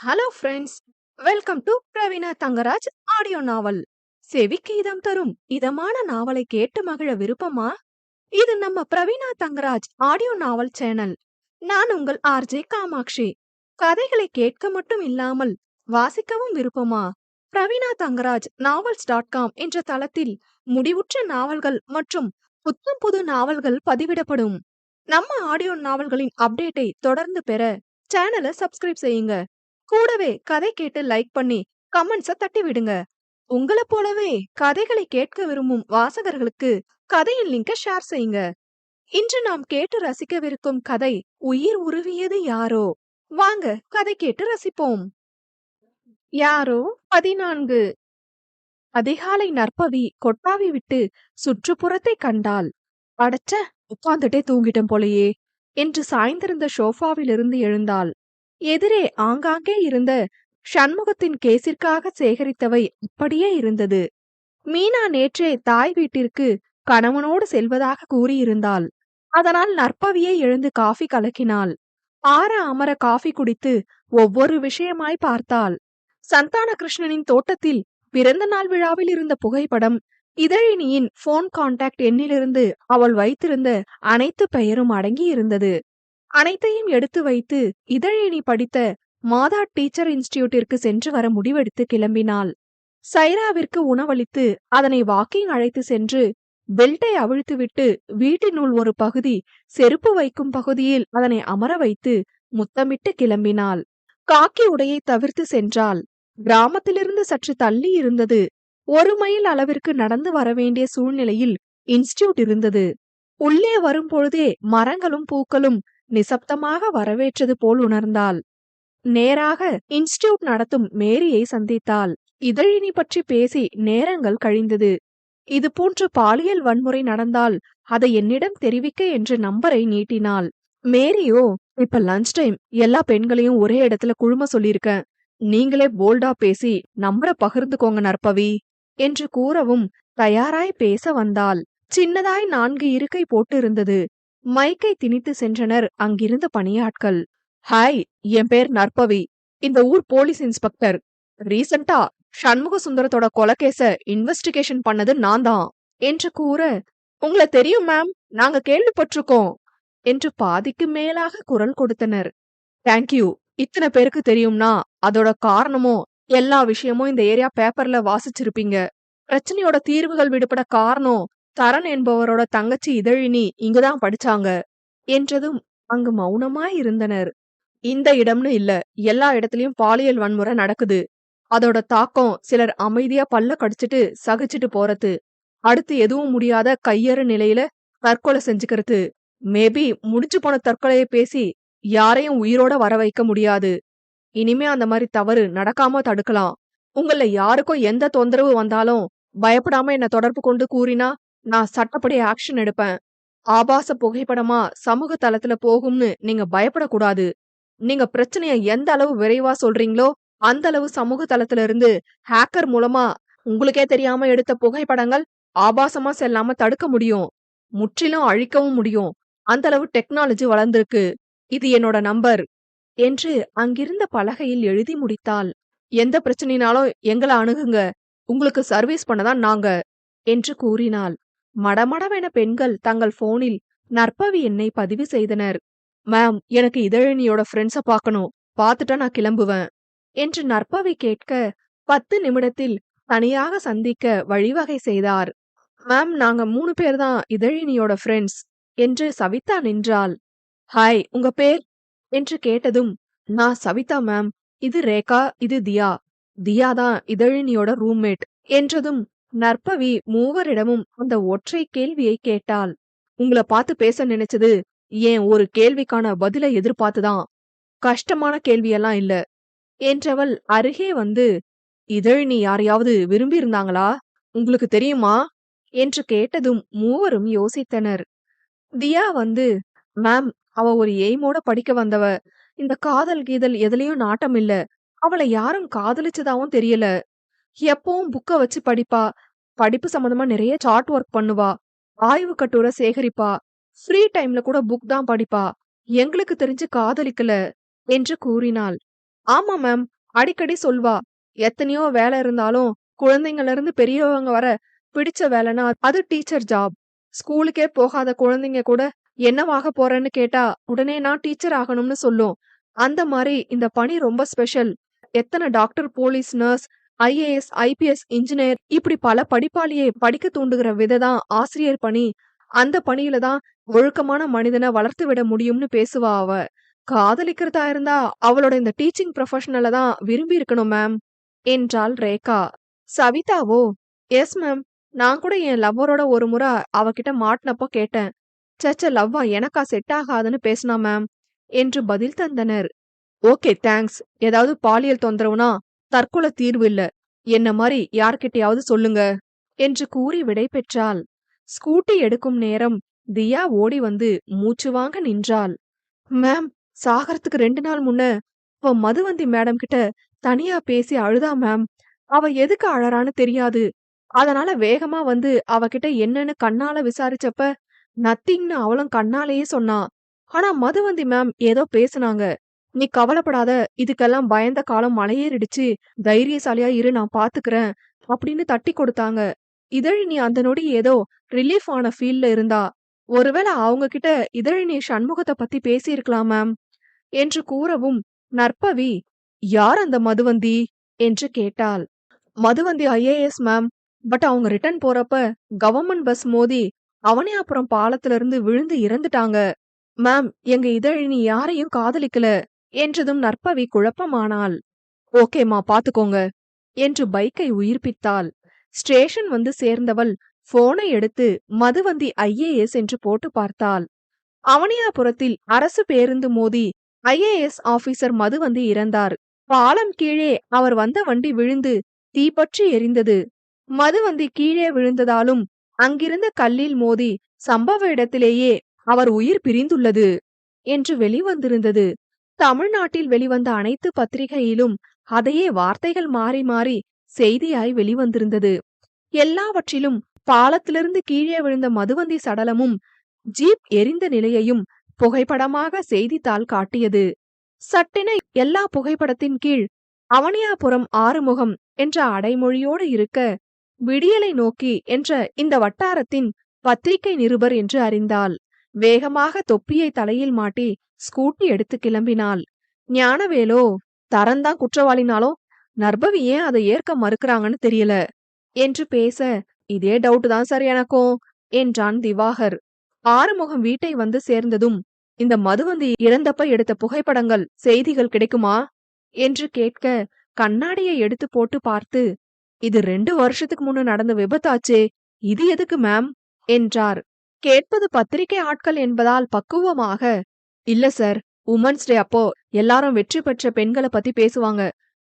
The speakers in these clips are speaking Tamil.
Hello friends welcome to Praveena Thangaraj audio novel செவிக்கு இதம் தரும் இதமான நாவலை கேட்டு மகிழ விருப்பமா? இது நம்ம Praveena Thangaraj audio novel channel நான் உங்கள் ஆர்ஜே காமாட்சி. கதைகளை கேட்க மட்டும் இல்லாமல் வாசிக்கவும் விருப்பமா? Praveena Thangaraj novels dot com என்ற தளத்தில் முடிவுற்ற நாவல்கள் மற்றும் புத்தம் புது நாவல்கள் பதிவிடப்படும். நம்ம ஆடியோ நாவல்களின் அப்டேட்டை தொடர்ந்து பெற சேனலை சப்ஸ்கிரைப் செய்யுங்க. கூடவே கதை கேட்டு லைக் பண்ணி கமெண்ட்ஸ தட்டி விடுங்க. உங்களை போலவே கதைகளை கேட்க விரும்பும் வாசகர்களுக்கு கதையின் லிங்கை ஷேர் செய்யுங்க. இன்று நாம் கேட்டு ரசிக்கவிருக்கும் கதை உயிர் உருவியது யாரோ? வாங்க கதை கேட்டு ரசிப்போம். யாரோ? பதினான்கு. அதிகாலை நற்பவி கொட்டாவி விட்டு சுற்றுப்புறத்தை கண்டாள். அடச்ச உட்கார்ந்துட்டே தூங்கிட்டேன் போலயே என்று சாய்ந்திருந்த ஷோஃபாவிலிருந்து எழுந்தாள். எதிரே ஆங்காங்கே இருந்த சண்முகத்தின் கேசிற்காக சேகரித்தவை அப்படியே இருந்தது. மீனா நேற்றே தாய் வீட்டிற்கு கணவனோடு செல்வதாக கூறியிருந்தாள். அதனால் நற்பவியே எழுந்து காஃபி கலக்கினாள். ஆற அமர காஃபி குடித்து ஒவ்வொரு விஷயமாய் பார்த்தாள். சந்தான கிருஷ்ணனின் தோட்டத்தில் பிறந்த நாள் விழாவில் இருந்த புகைப்படம் இதழினியின் போன் கான்டாக்ட் எண்ணிலிருந்து அவள் வைத்திருந்த அனைத்து பெயரும் அடங்கி இருந்தது அனைத்தையும் எடுத்து வைத்து இதழினி படித்த மாதா டீச்சர் இன்ஸ்டியூட்டிற்கு சென்று வர முடிவெடுத்து கிளம்பினாள். சைராவிற்கு உணவளித்து அதனை வாக்கிங் அழைத்து சென்று பெல்ட்டை அவிழ்த்துவிட்டு வீட்டினுள் ஒரு பகுதி செருப்பு வைக்கும் பகுதியில் அதனை அமர வைத்து முத்தமிட்டு கிளம்பினாள். காக்கி உடையை தவிர்த்து சென்றாள். கிராமத்திலிருந்து சற்று தள்ளி இருந்தது. ஒரு மைல் அளவிற்கு நடந்து வரவேண்டிய சூழ்நிலையில் இன்ஸ்டிடியூட் இருந்தது. உள்ளே வரும்பொழுதே மரங்களும் பூக்களும் நிசப்தமாக வரவேற்றது போல் உணர்ந்தாள். நேராக இன்ஸ்டியூட் நடத்தும் மேரியை சந்தித்தாள். இதழினி பற்றி பேசி நேரங்கள் கழிந்தது. இது போன்று பாலியல் வன்முறை நடந்தால் அதை என்னிடம் தெரிவிக்க என்று நம்பரை நீட்டினாள். மேரியோ இப்ப லஞ்ச் டைம் எல்லா பெண்களையும் ஒரே இடத்துல குழும சொல்லியிருக்கேன் நீங்களே போல்டா பேசி நம்பரை பகிர்ந்துக்கோங்க நற்பவி என்று கூறவும் தயாராய் பேச வந்தாள். சின்னதாய் நான்கு இருக்கை போட்டு இருந்தது மைக்கை திணித்து சென்றனர் அங்கிருந்த பணியாட்கள். ஹாய் என் பேர் நற்பவி. இந்த ஊர் போலீஸ் இன்ஸ்பெக்டர். ரீசண்டா சண்முக சுந்தரத்தோட கொலகேச இன்வெஸ்டிகேஷன் பண்ணது நான் தான். என்று கூற உங்களை தெரியும் மேம் நாங்க கேள்விப்பட்டிருக்கோம் என்று பாதிக்கு மேலாக குரல் கொடுத்தனர். தேங்க்யூ இத்தனை பேருக்கு தெரியும்னா அதோட காரணமும் எல்லா விஷயமும் இந்த ஏரியா பேப்பர்ல வாசிச்சிருப்பீங்க. பிரச்சனையோட தீர்வுகள் விடுபட காரணம் தரன் என்பவரோட தங்கச்சி இதழினி இங்குதான் படிச்சாங்க என்றதும் அங்கு மௌனமாய் இருந்தனர். இந்த இடம்னு இல்ல எல்லா இடத்துலயும் பாலியல் வன்முறை நடக்குது. அதோட தாக்கம் சிலர் அமைதியா பல்ல கடிச்சிட்டு சகிச்சிட்டு போறது. அடுத்து எதுவும் முடியாத கையறு நிலையில தற்கொலை செஞ்சுக்கிறது. மேபி முடிச்சு போன தற்கொலையை பேசி யாரையும் உயிரோட வர வைக்க முடியாது. இனிமே அந்த மாதிரி தவறு நடக்காம தடுக்கலாம். உங்கள யாருக்கும் எந்த தொந்தரவு வந்தாலும் பயப்படாம என்ன தொடர்பு கொண்டு கூறினா நான் சட்டப்படி ஆக்ஷன் எடுப்பேன். ஆபாச புகைப்படமா சமூக தளத்துல போகும்னு நீங்க பயப்படக்கூடாது. நீங்க பிரச்சனைய எந்த அளவு விரைவா சொல்றீங்களோ அந்த அளவு சமூக தளத்துல இருந்து ஹேக்கர் மூலமா உங்களுக்கே தெரியாம எடுத்த புகைப்படங்கள் ஆபாசமா செல்லாம தடுக்க முடியும். முற்றிலும் அழிக்கவும் முடியும். அந்த அளவு டெக்னாலஜி வளர்ந்திருக்கு. இது என்னோட நம்பர். என்று அங்கிருந்த பலகையில் எழுதி முடித்தாள். எந்த பிரச்சனைனாலும் எங்களை அணுகுங்க. உங்களுக்கு சர்வீஸ் பண்ணதான் நாங்க. என்று கூறினாள். மடமடவென பெண்கள் தங்கள் போனில் நற்பவி எண்ணை பதிவு செய்தனர். மேம் எனக்கு இதழினியோட ஃப்ரெண்ட்ஸ பார்க்கணும். பார்த்துட்டா நான் கிளம்புவேன் என்று நற்பவி கேட்க பத்து நிமிடத்தில் தனியாக சந்திக்க வழிவகை செய்தார். மேம் நாங்க மூணு பேர் தான் இதழினியோட ஃப்ரெண்ட்ஸ் என்று சவிதா நின்றாள். ஹாய் உங்க பேர்? என்று கேட்டதும் நான் சவிதா மேம். இது ரேகா இது தியா. தியா தான் இதழினியோட ரூம்மேட் என்றதும் நற்பவி மூவரிடமும் அந்த ஒற்றை கேள்வியை கேட்டாள். உங்களை பார்த்து பேச நினைச்சது ஏன் ஒரு கேள்விக்கான பதிலை எதிர்பார்த்துதான்? கஷ்டமான கேள்வியெல்லாம் இல்ல. என்றவள் அருகே வந்து இதழினி யாரையாவது விரும்பி இருந்தாங்களா உங்களுக்கு தெரியுமா? என்று கேட்டதும் மூவரும் யோசித்தனர். தியா வந்து மேம் அவ ஒரு எய்மோட படிக்க வந்தவ. இந்த காதல் கீதல் எதுலயும் நாட்டம் இல்ல. அவளை யாரும் காதலிச்சதாவும் தெரியல. எப்பவும் புக்க வச்சு படிப்பா. படிப்பு சம்பந்தமா நிறைய சார்ட் ஒர்க் பண்ணுவா. ஆய்வு கட்டுரை சேகரிப்பா. ஃப்ரீ டைம்ல கூட புக் தான் படிப்பா. எங்களுக்கு தெரிஞ்சு காதலிக்கல என்று கூறினாள். ஆமா மேம் அடிக்கடி சொல்வா. எத்தனையோ வேலை இருந்தாலும் குழந்தைங்கள்ல இருந்து பெரியவங்க வர பிடிச்ச வேலைன்னா அது டீச்சர் ஜாப் ஸ்கூலுக்கே போகாத குழந்தைங்க கூட என்னவாக போறேன்னு கேட்டா உடனே நான் டீச்சர் ஆகணும்னு சொல்லும். அந்த மாதிரி இந்த பணி ரொம்ப ஸ்பெஷல் எத்தனை doctor police nurse IAS IPS engineer இப்படி பல படிப்பாளியை படிக்க தூண்டுகிற விதைதான் ஆசிரியர் பணி. அந்த பணியில தான் ஒழுக்கமான மனிதனை வளர்த்து விட முடியும்னு பேசுவா அவ. காதலிக்கிறதா இருந்தா அவளோட இந்த டீச்சிங் ப்ரொஃபஷனல தான் விரும்பி இருக்கணும் மேம் என்றாள் ரேகா. சவிதாவோ எஸ் மேம் நான் கூட என் லவ்வரோட ஒரு முறை அவகிட்ட மாட்டினப்போ கேட்டேன். சச்ச லவ்வா எனக்கா செட் ஆகாதுன்னு பேசினா மேம் என்று பதில் தந்தனர். ஓகே தேங்க்ஸ் ஏதாவது பாலியல் தொந்தரவுனா தற்கொலை தீர்வு இல்ல. என்ன மாதிரி யார்கிட்டயாவது சொல்லுங்க. என்று கூறி விடை பெற்றாள். ஸ்கூட்டி எடுக்கும் நேரம் தியா ஓடி வந்து மூச்சு வாங்க நின்றாள். மேம் சாகரத்துக்கு ரெண்டு நாள் முன்ன அவ மதுவந்தி மேடம் கிட்ட தனியா பேசி அழுதா மேம்? அவ எதுக்கு அழறான்னு தெரியாது. அதனால வேகமா வந்து அவகிட்ட என்னன்னு கண்ணால விசாரிச்சப்ப நத்திங்னு அவளும் கண்ணாலேயே சொன்னா. ஆனா மதுவந்தி மேம் ஏதோ பேசுனாங்க. நீ கவலைப்படாத இதுக்கெல்லாம் பயந்த காலம் மலையேறிடுச்சு. தைரியசாலியா இரு நான் பாத்துக்கிறேன் அப்படின்னு தட்டி கொடுத்தாங்க. இதழினி அந்த நொடி ஏதோ ரிலீஃப் ஆன ஃபீல்ல இருந்தா ஒருவேளை அவங்க கிட்ட இதழினி சண்முகத்தை பத்தி பேசியிருக்கலாம் மேம் என்று கூறவும் நற்பவி யார் அந்த மதுவந்தி? என்று கேட்டாள். மதுவந்தி ஐஏஎஸ் மேம் பட் அவங்க ரிட்டர்ன் போறப்ப கவர்மெண்ட் பஸ் மோதி அவனே அப்புறம் பாலத்துல இருந்து விழுந்து இறந்துட்டாங்க. மேம் எங்க இதழினி யாரையும் காதலிக்கல. என்றதும் நற்பவி குழப்பமானாள். ஓகேம்மா பாத்துக்கோங்க என்று பைக்கை உயிர்ப்பித்தாள். ஸ்டேஷன் வந்து சேர்ந்தவள் போனை எடுத்து மதுவந்தி ஐஏஎஸ் என்று போட்டு பார்த்தாள். அவனியாபுரத்தில் அரசு பேருந்து மோதி ஐஏஎஸ் ஆபீசர் மதுவந்தி இறந்தார். பாலம் கீழே அவர் வந்த வண்டி விழுந்து தீப்பற்றி எரிந்தது. மதுவந்தி கீழே விழுந்ததாலும் அங்கிருந்த கல்லில் மோதி சம்பவ இடத்திலேயே அவர் உயிர் பிரிந்துள்ளது என்று வெளிவந்திருந்தது. தமிழ்நாட்டில் வெளிவந்த அனைத்து பத்திரிகையிலும் அதையே வார்த்தைகள் மாறி மாறி செய்தியாய் வெளிவந்திருந்தது. எல்லாவற்றிலும் பாலத்திலிருந்து கீழே விழுந்த மதுவந்தி சடலமும் ஜீப் எரிந்த நிலையையும் புகைப்படமாக செய்தித்தாள் காட்டியது. சட்டென எல்லா புகைப்படத்தின் கீழ் அவனியாபுரம் ஆறுமுகம் என்ற அடைமொழியோடு இருக்க விடியலை நோக்கி என்ற இந்த வட்டாரத்தின் பத்திரிகை நிருபர் என்று அறிந்தாள். வேகமாக தொப்பியை தலையில் மாட்டி ஸ்கூட்டி எடுத்து கிளம்பினாள். ஞானவேலோ தரந்தான் குற்றவாளினாலும் நர்பவி ஏன் அதை ஏற்க மறுக்கிறாங்கன்னு தெரியல. என்று பேச இதே டவுட் தான் சார் எனக்கும் என்றான் திவாகர். ஆறுமுகம் வீட்டை வந்து சேர்ந்ததும் இந்த மதுவந்தி இறந்தப்ப எடுத்த புகைப்படங்கள் செய்திகள் கிடைக்குமா? என்று கேட்க கண்ணாடியை எடுத்து போட்டு பார்த்து இது ரெண்டு வருஷத்துக்கு முன்னு நடந்த விபத்தாச்சே இது எதுக்கு மேம் என்றார். கேட்பது பத்திரிகை ஆட்கள் என்பதால் பக்குவமாக இல்ல சார் உமன்ஸ் டே அப்போ எல்லாரும் வெற்றி பெற்ற பெண்களை பத்தி பேசுவாங்க.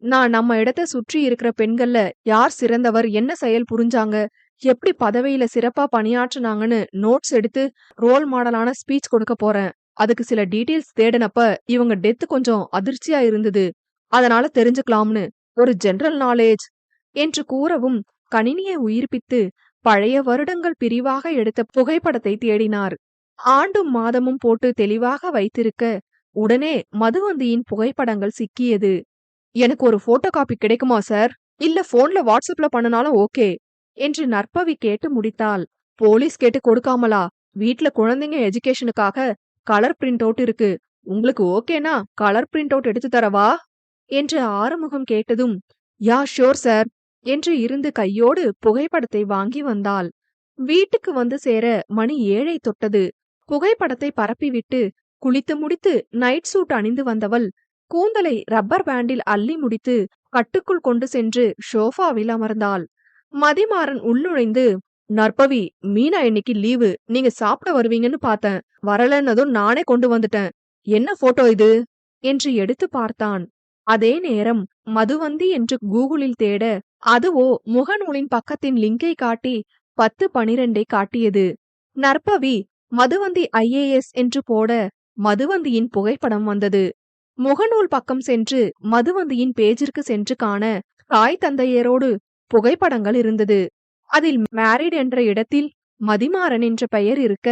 நான் நம்ம இடத்த சுற்றி இருக்கிற பெண்கள்ல யார் சிறந்தவர் என்ன செயல் புரிஞ்சாங்க எப்படி பதவியில சிறப்பா பணியாற்றுனாங்கன்னு நோட்ஸ் எடுத்து ரோல் மாடலான ஸ்பீச் கொடுக்க போறேன். அதுக்கு சில டீடைல்ஸ் தேடினப்ப இவங்க டெத் கொஞ்சம் அதிர்ச்சியா இருந்தது. அதனால தெரிஞ்சுக்கலாம்னு. ஒரு ஜெனரல் நாலேஜ் என்று கூறவும் கணினியை உயிர்ப்பித்து பழைய வருடங்கள் பிரிவாக எடுத்த புகைப்படத்தை தேடினார். ஆண்டும் மாதமும் போட்டு தெளிவாக வைத்திருக்க உடனே மதுவந்தியின் புகைப்படங்கள் சிக்கியது. எனக்கு ஒரு போட்டோ காப்பி கிடைக்குமா சார் இல்ல போன்ல வாட்ஸ்அப்ல பண்ணனாலும் ஓகே என்று நற்பவி கேட்டு முடித்தாள். போலீஸ் கேட்டு கொடுக்காமலா? வீட்ல குழந்தைங்க எஜுகேஷனுக்காக கலர் பிரிண்ட் அவுட் இருக்கு. உங்களுக்கு ஓகேனா கலர் பிரிண்ட் அவுட் எடுத்து தரவா? என்று ஆறுமுகம் கேட்டதும் யா ஷோர் சார் என்று இருந்து கையோடு புகைப்படத்தை வாங்கி வந்தாள். வீட்டுக்கு வந்து சேர மணி ஏழை தொட்டது. புகைப்படத்தை பரப்பிவிட்டு குளித்து முடித்து நைட் சூட் அணிந்து வந்தவள் கூந்தலை ரப்பர் பேண்டில் அள்ளி முடித்து கட்டுக்குள் கொண்டு சென்று ஷோஃபாவில் அமர்ந்தாள். மதிமாறன் உள்நுழைந்து நற்பவி மீனா இன்னைக்கு லீவு. நீங்க சாப்பிட வருவீங்கன்னு பார்த்தேன். வரலன்னதும் நானே கொண்டு வந்துட்டேன். என்ன போட்டோ இது? என்று எடுத்து பார்த்தான். அதே நேரம் மதுவந்தி என்று கூகுளில் தேட அதுவோ முகநூலின் பக்கத்தின் லிங்கை காட்டி பத்து பனிரெண்டை காட்டியது. நற்பவி மதுவந்தி ஐஏஎஸ் என்று போட மதுவந்தியின் புகைப்படம் வந்தது. முகநூல் பக்கம் சென்று மதுவந்தியின் பேஜிற்கு சென்று காண தாய் தந்தையரோடு புகைப்படங்கள் இருந்தது. அதில் மேரிட் என்ற இடத்தில் மதிமாறன் என்ற பெயர் இருக்க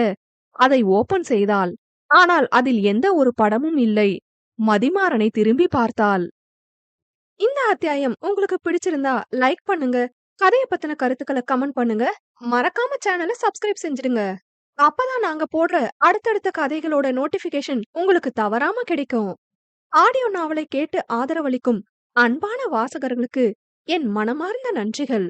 அதை ஓபன் செய்தாள். ஆனால் அதில் எந்த ஒரு படமும் இல்லை. மதிமாறனை திரும்பி பார்த்தாள். இந்த அத்தியாயம் உங்களுக்கு பிடிச்சிருந்தா லைக் பண்ணுங்க. கதைய பத்தின கருத்துக்களை கமெண்ட் பண்ணுங்க. மறக்காம சேனலை சப்ஸ்கிரைப் செஞ்சிடுங்க. அப்பதான் நாங்க போடுற அடுத்தடுத்த கதைகளோட நோட்டிபிகேஷன் உங்களுக்கு தவறாம கிடைக்கும். ஆடியோ நாவலை கேட்டு ஆதரவளிக்கும் அன்பான வாசகர்களுக்கு என் மனமார்ந்த நன்றிகள்.